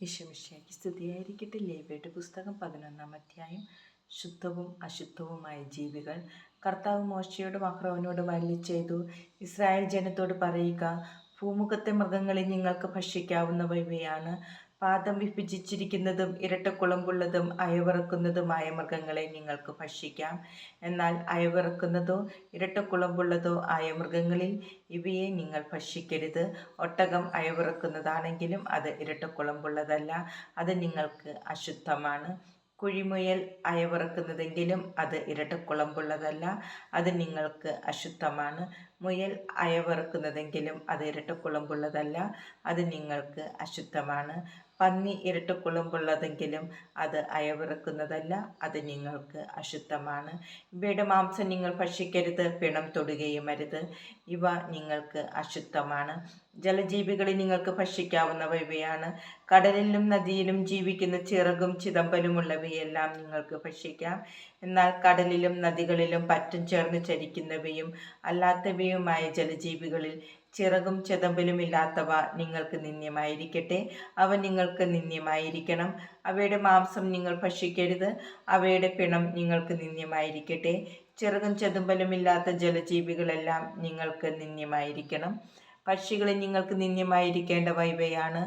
ഈശോമിശിയാക്കി സ്തുതിയായിരിക്കട്ടെ. ലേബയുടെ പുസ്തകം പതിനൊന്നാം അധ്യായം. ശുദ്ധവും അശുദ്ധവുമായ ജീവികൾ. കർത്താവ് മോശയോടും അഹ്റോവിനോടും അല്ലി ചെയ്തു. ഇസ്രായേൽ ജനത്തോട് പറയുക ഭൂമുഖത്തെ മൃഗങ്ങളിൽ നിങ്ങൾക്ക് ഭക്ഷിക്കാവുന്നവയാണ് പാദം വിഭജിച്ചിരിക്കുന്നതും ഇരട്ടക്കുളമ്പുള്ളതും അയവിറക്കുന്നതുമായ മൃഗങ്ങളെ നിങ്ങൾക്ക് ഭക്ഷിക്കാം. എന്നാൽ അയവിറക്കുന്നതോ ഇരട്ടക്കുളമ്പുള്ളതോ ആയ മൃഗങ്ങളിൽ ഇവയെ നിങ്ങൾ ഭക്ഷിക്കരുത്. ഒട്ടകം അയവിറക്കുന്നതാണെങ്കിലും അത് ഇരട്ടക്കുളമ്പുള്ളതല്ല അത് നിങ്ങൾക്ക് അശുദ്ധമാണ്. കുഴിമുയൽ അയവിറക്കുന്നതെങ്കിലും അത് ഇരട്ടക്കുളമ്പുള്ളതല്ല അത് നിങ്ങൾക്ക് അശുദ്ധമാണ്. മുയൽ അയവിറക്കുന്നതെങ്കിലും അത് ഇരട്ടക്കുളമ്പുള്ളതല്ല അത് നിങ്ങൾക്ക് അശുദ്ധമാണ്. പന്നി ഇരട്ട കുളമ്പുള്ളതെങ്കിലും അത് അയവിറക്കുന്നതല്ല അത് നിങ്ങൾക്ക് അശുദ്ധമാണ്. ഇവയുടെ മാംസം നിങ്ങൾ ഭക്ഷിക്കരുത് പിണം തൊടുകയും അരുത്. ഇവ നിങ്ങൾക്ക് അശുദ്ധമാണ്. ജലജീവികളിൽ നിങ്ങൾക്ക് ഭക്ഷിക്കാവുന്നവ ഇവയാണ്. കടലിലും നദിയിലും ജീവിക്കുന്ന ചിറകും ചിതമ്പലുമുള്ളവയെല്ലാം നിങ്ങൾക്ക് ഭക്ഷിക്കാം. എന്നാൽ കടലിലും നദികളിലും പറ്റും ചേർന്ന് ചരിക്കുന്നവയും അല്ലാത്തവയുമായ ജലജീവികളിൽ ചിറകും ചെതമ്പലുമില്ലാത്തവ നിങ്ങൾക്ക് നിന്ദ്യമായിരിക്കട്ടെ. അവ നിങ്ങൾക്ക് നിന്ദ്യമായിരിക്കണം. അവയുടെ മാംസം നിങ്ങൾ ഭക്ഷിക്കരുത്. അവയുടെ പിണം നിങ്ങൾക്ക് നിന്ദ്യമായിരിക്കട്ടെ. ചിറകും ചെതുമ്പലുമില്ലാത്ത ജലജീവികളെല്ലാം നിങ്ങൾക്ക് നിന്ദ്യമായിരിക്കണം. പക്ഷികളെ നിങ്ങൾക്ക് നിന്ദ്യമായിരിക്കേണ്ടവ ഇവയാണ്.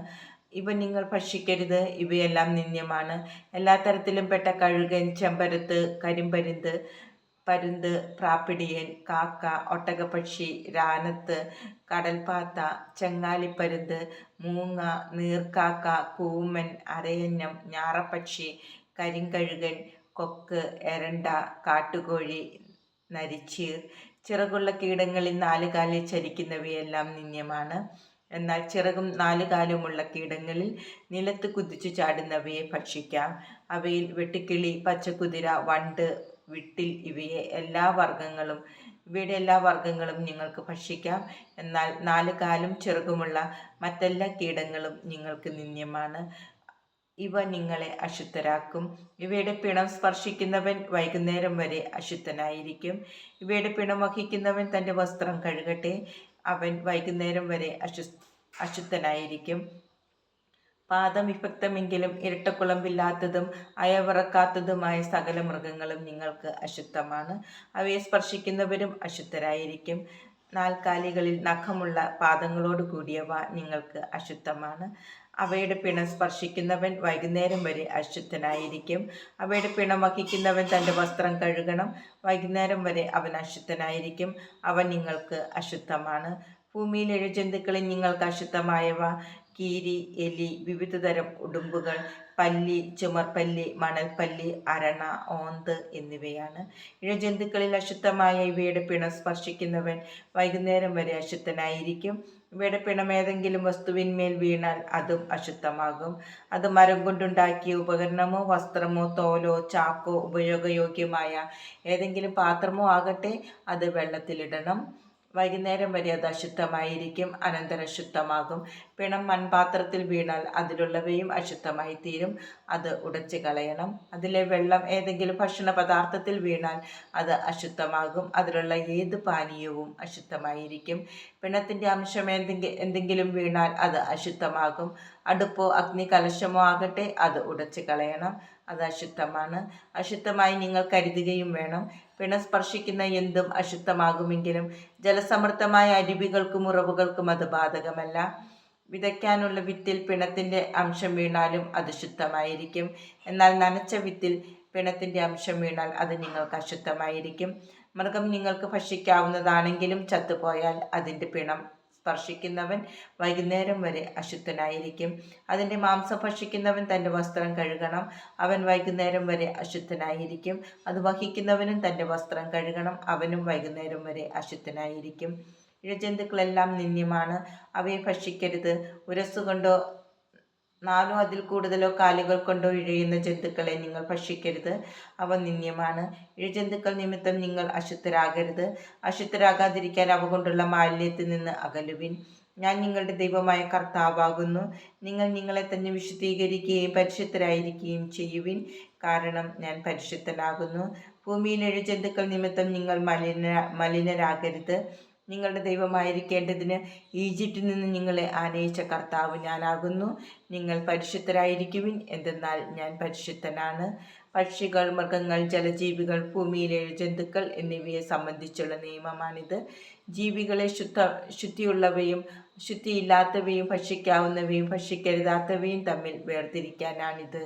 ഇവ നിങ്ങൾ ഭക്ഷിക്കരുത്. ഇവയെല്ലാം നിന്ദ്യമാണ്. എല്ലാ തരത്തിലും പെട്ട കഴുകൻ ചെമ്പരത്ത് കരിമ്പരുന്ത് പരുന്ത് പ്രാപ്പിടിയൻ കാക്ക ഒട്ടകപ്പക്ഷി രാനത്ത് കടൽപ്പാത്ത ചെങ്ങാലിപ്പരുന്ത് മൂങ്ങ നീർക്കാക്ക കൂമൻ അരയന്നം ഞാറപ്പക്ഷി കരിങ്കഴുകൻ കൊക്ക് എരണ്ട കാട്ടുകോഴി നരിച്ചീർ. ചിറകുള്ള കീടങ്ങളിൽ നാലുകാലിൽ ചരിക്കുന്നവയെല്ലാം നിന്യമാണ് എന്നാൽ ചിറകും നാലുകാലുമുള്ള കീടങ്ങളിൽ നിലത്ത് കുതിച്ചു ചാടുന്നവയെ ഭക്ഷിക്കാം. അവയിൽ വെട്ടുക്കിളി പച്ചക്കുതിര വണ്ട് വിട്ടിൽ ഇവയെ എല്ലാ വർഗങ്ങളും ഇവയുടെ എല്ലാ വർഗങ്ങളും നിങ്ങൾക്ക് ഭക്ഷിക്കാം. എന്നാൽ നാല് കാലും ചെറുകുമുള്ള മറ്റെല്ലാ കീടങ്ങളും നിങ്ങൾക്ക് നിന്ദ്യമാണ്. ഇവ നിങ്ങളെ അശുദ്ധരാക്കും. ഇവയുടെ പിണം സ്പർശിക്കുന്നവൻ വൈകുന്നേരം വരെ അശുദ്ധനായിരിക്കും. ഇവയുടെ പിണം വഹിക്കുന്നവൻ തന്റെ വസ്ത്രം കഴുകട്ടെ. അവൻ വൈകുന്നേരം വരെ അശു അശുദ്ധനായിരിക്കും. പാദം വിഭക്തമെങ്കിലും ഇരട്ടക്കുളമ്പില്ലാത്തതും അയവിറക്കാത്തതുമായ സകല മൃഗങ്ങളും നിങ്ങൾക്ക് അശുദ്ധമാണ്. അവയെ സ്പർശിക്കുന്നവരും അശുദ്ധരായിരിക്കും. നാൽക്കാലികളിൽ നഖമുള്ള പാദങ്ങളോട് കൂടിയവ നിങ്ങൾക്ക് അശുദ്ധമാണ്. അവയുടെ പിണം സ്പർശിക്കുന്നവൻ വൈകുന്നേരം വരെ അശുദ്ധനായിരിക്കും. അവയുടെ പിണം വഹിക്കുന്നവൻ തന്റെ വസ്ത്രം കഴുകണം. വൈകുന്നേരം വരെ അവൻ അശുദ്ധനായിരിക്കും. അവൻ നിങ്ങൾക്ക് അശുദ്ധമാണ്. ഭൂമിയിലെ ജന്തുക്കളിൽ നിങ്ങൾക്ക് അശുദ്ധമായവ കീരി എലി വിവിധതരം ഉടുമ്പുകൾ പല്ലി ചുമർപ്പല്ലി മണൽപ്പല്ലി അരണ ഓന്ത് എന്നിവയാണ്. ഇഴജന്തുക്കളിൽ അശുദ്ധമായ ഇവയുടെ പിണം സ്പർശിക്കുന്നവൻ വൈകുന്നേരം വരെ അശുദ്ധനായിരിക്കും. ഇവയുടെ പിണം ഏതെങ്കിലും വസ്തുവിന്മേൽ വീണാൽ അതും അശുദ്ധമാകും. അത് മരം കൊണ്ടുണ്ടാക്കിയ ഉപകരണമോ വസ്ത്രമോ തോലോ ചാക്കോ ഉപയോഗയോഗ്യമായ ഏതെങ്കിലും പാത്രമോ ആകട്ടെ അത് വെള്ളത്തിലിടണം. വൈകുന്നേരം വരെ അത് അശുദ്ധമായിരിക്കും അനന്തരം ശുദ്ധമാകും പിണം മൺപാത്രത്തിൽ വീണാൽ അതിലുള്ളവയും അശുദ്ധമായി തീരും അത് ഉടച്ചു കളയണം അതിലെ വെള്ളം ഏതെങ്കിലും ഭക്ഷണ പദാർത്ഥത്തിൽ വീണാൽ അത് അശുദ്ധമാകും. അതിലുള്ള ഏത് പാനീയവും അശുദ്ധമായിരിക്കും. പിണത്തിന്റെ അംശം എന്തെങ്കിലും എന്തെങ്കിലും വീണാൽ അത് അശുദ്ധമാകും. അടുപ്പോ അഗ്നി കലശമോ ആകട്ടെ അത് ഉടച്ചു കളയണം അത് അശുദ്ധമാണ്. അശുദ്ധമായി നിങ്ങൾ കരുതുകയും വേണം. പിണ സ്പർശിക്കുന്ന എന്തും അശുദ്ധമാകുമെങ്കിലും ജലസമൃദ്ധമായ അരുവികൾക്കും ഉറവുകൾക്കും അത് ബാധകമല്ല. വിതയ്ക്കാനുള്ള വിത്തിൽ പിണത്തിന്റെ അംശം വീണാലും അത് ശുദ്ധമായിരിക്കും. എന്നാൽ നനച്ച വിത്തിൽ പിണത്തിന്റെ അംശം വീണാൽ അത് നിങ്ങൾക്ക് അശുദ്ധമായിരിക്കും. മൃഗം നിങ്ങൾക്ക് ഭക്ഷിക്കാവുന്നതാണെങ്കിലും ചത്തുപോയാൽ അതിന്റെ പിണം സ്പർശിക്കുന്നവൻ വൈകുന്നേരം വരെ അശുദ്ധനായിരിക്കും. അതിന്റെ മാംസം ഭക്ഷിക്കുന്നവൻ തന്റെ വസ്ത്രം കഴുകണം. അവൻ വൈകുന്നേരം വരെ അശുദ്ധനായിരിക്കും. അത് വഹിക്കുന്നവനും തന്റെ വസ്ത്രം കഴുകണം. അവനും വൈകുന്നേരം വരെ അശുദ്ധനായിരിക്കും. ഇഴജന്തുക്കളെല്ലാം നിന്ദ്യമാണ്. അവയെ ഭക്ഷിക്കരുത്. ഉരസ്സുകൊണ്ടോ നാലോ അതിൽ കൂടുതലോ കാലുകൾ കൊണ്ടോ ഇഴയുന്ന ജന്തുക്കളെ നിങ്ങൾ ഭക്ഷിക്കരുത്. അവ നിന്ദ്യമാണ്. ഇഴജന്തുക്കൾ നിമിത്തം നിങ്ങൾ അശുദ്ധരാകരുത്. അശുദ്ധരാകാതിരിക്കാൻ അവ കൊണ്ടുള്ള മാലിന്യത്തിൽ നിന്ന് അകലുവിൻ. ഞാൻ നിങ്ങളുടെ ദൈവമായ കർത്താവാകുന്നു. നിങ്ങൾ നിങ്ങളെ തന്നെ വിശുദ്ധീകരിക്കുകയും പരിശുദ്ധരായിരിക്കുകയും ചെയ്യുവിൻ. കാരണം ഞാൻ പരിശുദ്ധനാകുന്നു. ഭൂമിയിൽ എഴുജന്തുക്കൾ നിമിത്തം നിങ്ങൾ മലിന മലിനരാകരുത്. നിങ്ങളുടെ ദൈവമായിരിക്കേണ്ടതിന് ഈജിപ്തിൽ നിന്ന് നിങ്ങളെ ആനയിച്ച കർത്താവ് ഞാനാകുന്നു. നിങ്ങൾ പരിശുദ്ധരായിരിക്കുവിൻ. എന്തെന്നാൽ ഞാൻ പരിശുദ്ധനാണ്. പക്ഷികൾ മൃഗങ്ങൾ ജലജീവികൾ ഭൂമിയിലെ ജന്തുക്കൾ എന്നിവയെ സംബന്ധിച്ചുള്ള നിയമമാണിത്. ജീവികളെ ശുദ്ധ ശുദ്ധിയുള്ളവയും ശുദ്ധിയില്ലാത്തവയും ഭക്ഷിക്കാവുന്നവയും ഭക്ഷിക്കരുതാത്തവയും തമ്മിൽ വേർതിരിക്കാനാണിത്.